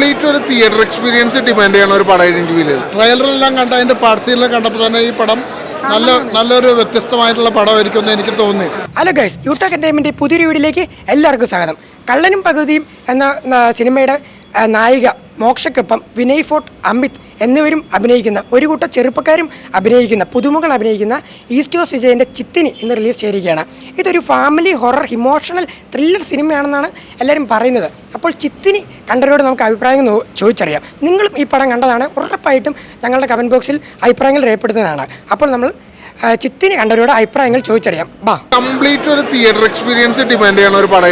Complete ഒരു theatre experience demand ചെയ്യണ ഒരു പടം എനിക്ക് ഫീൽ ട്രെയിലറെല്ലാം കണ്ട അതിന്റെ പാർട്സിലെല്ലാം കണ്ടപ്പോൾ തന്നെ ഈ പടം നല്ല നല്ലൊരു വ്യത്യസ്തമായിട്ടുള്ള പടമായിരിക്കും എന്ന് എനിക്ക് തോന്നി. ഹലോ ഗൈസ് യൂട്ടോ എന്റർടൈൻമെന്റ് പുതിയൊരു വീഡിയോയിലേക്ക് എല്ലാവർക്കും സ്വാഗതം. കള്ളനും പകുതിയും എന്ന സിനിമയുടെ നായിക മോക്ഷക്കൊപ്പം വിനയ് ഫോർട്ട് അമിത് എന്നിവരും അഭിനയിക്കുന്ന ഒരു കൂട്ടം ചെറുപ്പക്കാരും അഭിനയിക്കുന്ന പുതുമകൾ അഭിനയിക്കുന്ന ഈസ്റ്റ് ഈസ്റ്റോസ് വിജയന്റെ ചിത്തിനി ഇന്ന് റിലീസ് ചെയ്തിരിക്കുകയാണ്. ഇതൊരു ഫാമിലി ഹൊറർ ഇമോഷണൽ ത്രില്ലർ സിനിമയാണെന്നാണ് എല്ലാവരും പറയുന്നത്. അപ്പോൾ ചിത്തിനി കണ്ടവരോട് നമുക്ക് അഭിപ്രായങ്ങൾ ചോദിച്ചറിയാം. നിങ്ങളും ഈ പടം കണ്ടതാണ്. ഉറപ്പായിട്ടും ഞങ്ങളുടെ കമന്റ് ബോക്സിൽ അഭിപ്രായങ്ങൾ രേഖപ്പെടുത്തുന്നതാണ്. അപ്പോൾ നമ്മൾ ചിത്തിനി കണ്ടവരോട് അഭിപ്രായങ്ങൾ ചോദിച്ചറിയാം. ബാ. കംപ്ലീറ്റ് ഒരു തിയേറ്റർ എക്സ്പീരിയൻസ് ഡിമാൻഡ് ചെയ്യണ ഒരു പടം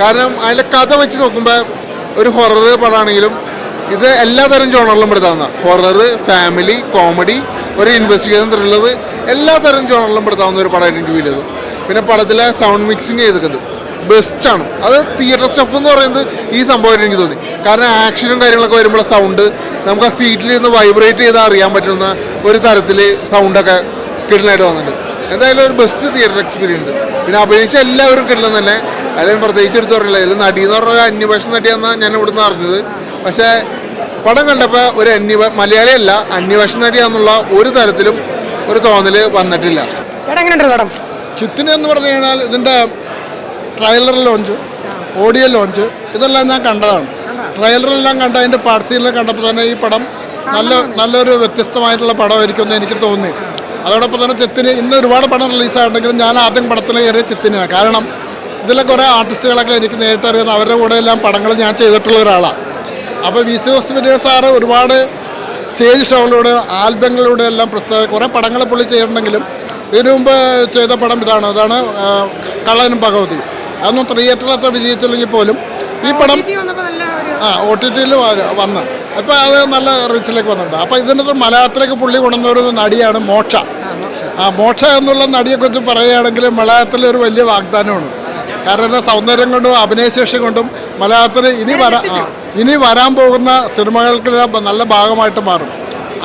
കാരണം അതിന്റെ കഥ വെച്ച് നോക്കുമ്പോൾ ഒരു ഹൊറർ പടമാണെങ്കിലും ഇത് എല്ലാതരം ജോണറിലും പെടുത്താവുന്ന ഹൊറർ ഫാമിലി കോമഡി ഒരു ഇൻവെസ്റ്റിഗേഷൻ ത്രില്ലർ എല്ലാതരം ജോണറിലും പെടുത്താവുന്ന ഒരു പടമായിട്ട് എനിക്ക് ഫീൽ ചെയ്തു. പിന്നെ പടത്തിലെ സൗണ്ട് മിക്സിങ് ചെയ്തിരിക്കുന്നത് ബെസ്റ്റാണ് അത് തിയേറ്റർ സ്റ്റഫ് എന്ന് പറയുന്നത് ഈ സംഭവമായിട്ട് എനിക്ക് തോന്നി. കാരണം ആക്ഷനും കാര്യങ്ങളൊക്കെ വരുമ്പോൾ സൗണ്ട് നമുക്ക് ആ സീറ്റിൽ നിന്ന് വൈബ്രേറ്റ് ചെയ്താൽ അറിയാൻ പറ്റുന്ന ഒരു തരത്തിൽ സൗണ്ടൊക്കെ കിടലായിട്ട് വന്നിട്ടുണ്ട്. എന്തായാലും ഒരു ബെസ്റ്റ് തിയേറ്റർ എക്സ്പീരിയൻസ് പിന്നെ അഭിനയിച്ച എല്ലാവരും കിടലെന്ന് തന്നെ അതിലും പ്രത്യേകിച്ച് എടുത്ത് പറയില്ല ഇതിൽ നടി എന്ന് പറഞ്ഞാൽ അന്യഭാഷ നടിയാന്നാണ് ഞാൻ ഇവിടുന്ന് അറിഞ്ഞത്. പക്ഷേ പടം കണ്ടപ്പോൾ ഒരു അന്യ മലയാളിയല്ല അന്യഭാഷ നടിയാന്നുള്ള ഒരു തരത്തിലും ഒരു തോന്നൽ വന്നിട്ടില്ല. ചിത്തിന് എന്ന് പറഞ്ഞു കഴിഞ്ഞാൽ ഇതിന്റെ ട്രയലർ ലോഞ്ച് ഓഡിയോ ലോഞ്ച് ഇതെല്ലാം ഞാൻ കണ്ടതാണ്. ട്രയലറെല്ലാം കണ്ട അതിന്റെ പാർട്സീനെല്ലാം കണ്ടപ്പോൾ തന്നെ ഈ പടം നല്ല നല്ലൊരു വ്യത്യസ്തമായിട്ടുള്ള പടമായിരിക്കും എന്ന് എനിക്ക് തോന്നി. അതോടൊപ്പം തന്നെ ചിത്തിന് ഇന്ന് ഒരുപാട് പടം റിലീസായിട്ടുണ്ടെങ്കിലും ഞാൻ ആദ്യം പടത്തിൽ കയറിയ ചിത്തിനാണ് കാരണം ഇതിലെ കുറേ ആർട്ടിസ്റ്റുകളൊക്കെ എനിക്ക് നേരിട്ട് അറിയുന്ന അവരുടെ കൂടെ എല്ലാം പടങ്ങൾ ഞാൻ ചെയ്തിട്ടുള്ള ഒരാളാണ് അപ്പോൾ വി സി വിജയ സാറ് ഒരുപാട് സ്റ്റേജ് ഷോകളിലൂടെ ആൽബങ്ങളിലൂടെ എല്ലാം പ്രത്യേക കുറേ പടങ്ങൾ പുള്ളി ചെയ്തിട്ടുണ്ടെങ്കിലും ഇതിനു മുമ്പ് ചെയ്ത പടം ഇതാണ്. അതാണ് കള്ളനും ഭഗവതി. അതൊന്നും തിയേറ്ററിൽ അത്ര വിജയിച്ചില്ലെങ്കിൽ പോലും ഈ പടം ആ ഒ ടി ടിയിൽ വന്ന്. അപ്പോൾ അത് നല്ല റീച്ചിലേക്ക് വന്നിട്ടുണ്ട്. അപ്പോൾ ഇതിനകത്ത് മലയാളത്തിലേക്ക് പുള്ളി കൊണ്ടുവന്ന ഒരു നടിയാണ് മോക്ഷ. ആ മോക്ഷ. എന്നുള്ള നടിയെക്കുറിച്ച് പറയുകയാണെങ്കിൽ മലയാളത്തിലെ ഒരു വലിയ വാഗ്ദാനമാണ്. കാരണം സൗന്ദര്യം കൊണ്ടും അഭിനയശേഷി കൊണ്ടും മലയാളത്തിന് ഇനി വരാ ഇനി വരാൻ പോകുന്ന സിനിമകൾക്ക് നല്ല ഭാഗമായിട്ട് മാറും.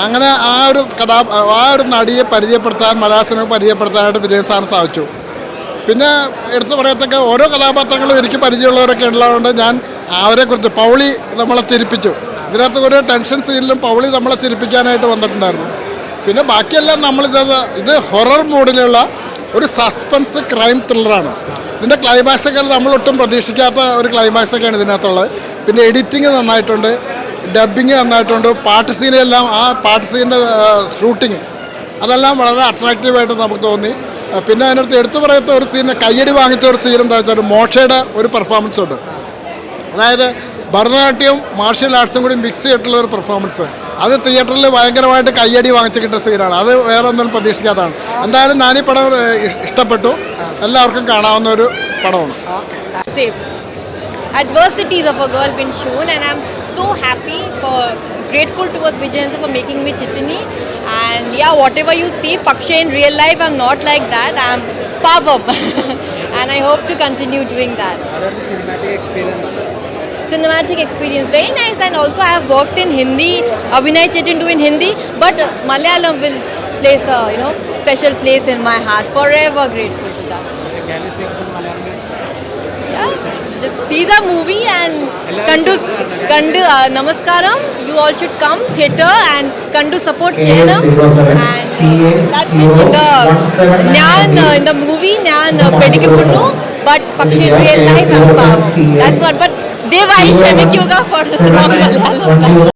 അങ്ങനെ ആ ഒരു കഥാ ആ ഒരു നടിയെ പരിചയപ്പെടുത്താൻ മലയാള സിനിമ പരിചയപ്പെടുത്താനായിട്ട് വിജയൻ സാറിന് സാധിച്ചു. പിന്നെ എടുത്തു പറയത്തക്ക ഓരോ കഥാപാത്രങ്ങളും എനിക്ക് പരിചയമുള്ളവരൊക്കെ ഉള്ളതുകൊണ്ട് ഞാൻ അവരെക്കുറിച്ച് പൗളി നമ്മളെ തിരിപ്പിച്ചു. ഇതിനകത്ത് ഒരു ടെൻഷൻ സീനിലും പൗളി നമ്മളെ തിരിപ്പിക്കാനായിട്ട് വന്നിട്ടുണ്ടായിരുന്നു. പിന്നെ ബാക്കിയെല്ലാം നമ്മളിത് ഇത് ഹൊറർ മോഡിലുള്ള ഒരു സസ്പെൻസ് ക്രൈം ത്രില്ലറാണ് ഇതിന്റെ ക്ലൈമാക്സ് ഒക്കെ നമ്മളൊട്ടും പ്രതീക്ഷിക്കാത്ത ഒരു ക്ലൈമാക്സ് ഒക്കെയാണ് ഇതിനകത്തുള്ളത്. പിന്നെ എഡിറ്റിങ് നന്നായിട്ടുണ്ട് ഡബിങ് നന്നായിട്ടുണ്ട് പാട്ട് സീനെല്ലാം ആ പാട്ട് സീനിന്റെ ഷൂട്ടിങ് അതെല്ലാം വളരെ അട്രാക്റ്റീവായിട്ട് നമുക്ക് തോന്നി. പിന്നെ അതിനടുത്ത് എടുത്തു പറയത്ത ഒരു സീൻ കയ്യടി വാങ്ങിച്ച ഒരു സീൻ എന്താ വെച്ചാൽ മോക്ഷയുടെ ഒരു പെർഫോമൻസ് ഉണ്ട്. അതായത് ഭരതനാട്യവും മാർഷ്യൽ ആർട്സും കൂടി മിക്സ് ചെയ്തിട്ടുള്ള ഒരു പെർഫോമൻസ് അത് തിയേറ്ററിൽ ഭയങ്കരമായിട്ട് കയ്യടി വാങ്ങിച്ച കിട്ടിയ സീനാണ് അത് വേറെ ഒന്നും പ്രതീക്ഷിക്കാത്തതാണ് എന്തായാലും ഞാൻ ഈ പടം ഇഷ്ടപ്പെട്ടു എല്ലാവർക്കും കാണാവുന്ന ഒരു പടമാണ് Adversities of a girl been shown, and I'm so happy for grateful towards Vijayendra for making me Chitini. And yeah, whatever you see, Paksha in real life, I'm not like that. I'm Pavab, and I hope to continue doing that. Cinematic experience, very nice. And also, I have worked in Hindi. Abhinay Chetindu in Hindi, but Malayalam will place a you know special place in my heart. Forever grateful to that. Yeah, just see the movie and Kandu, Kandu uh, Namaskaram. You all should come theatre and Kandu support Chennam. And uh, that's it. The Nyan uh, in the movie Nyan uh, Pedikipunu, but Paksha in real life I'm That's what. But देवाई आयुष्य क्यों का photo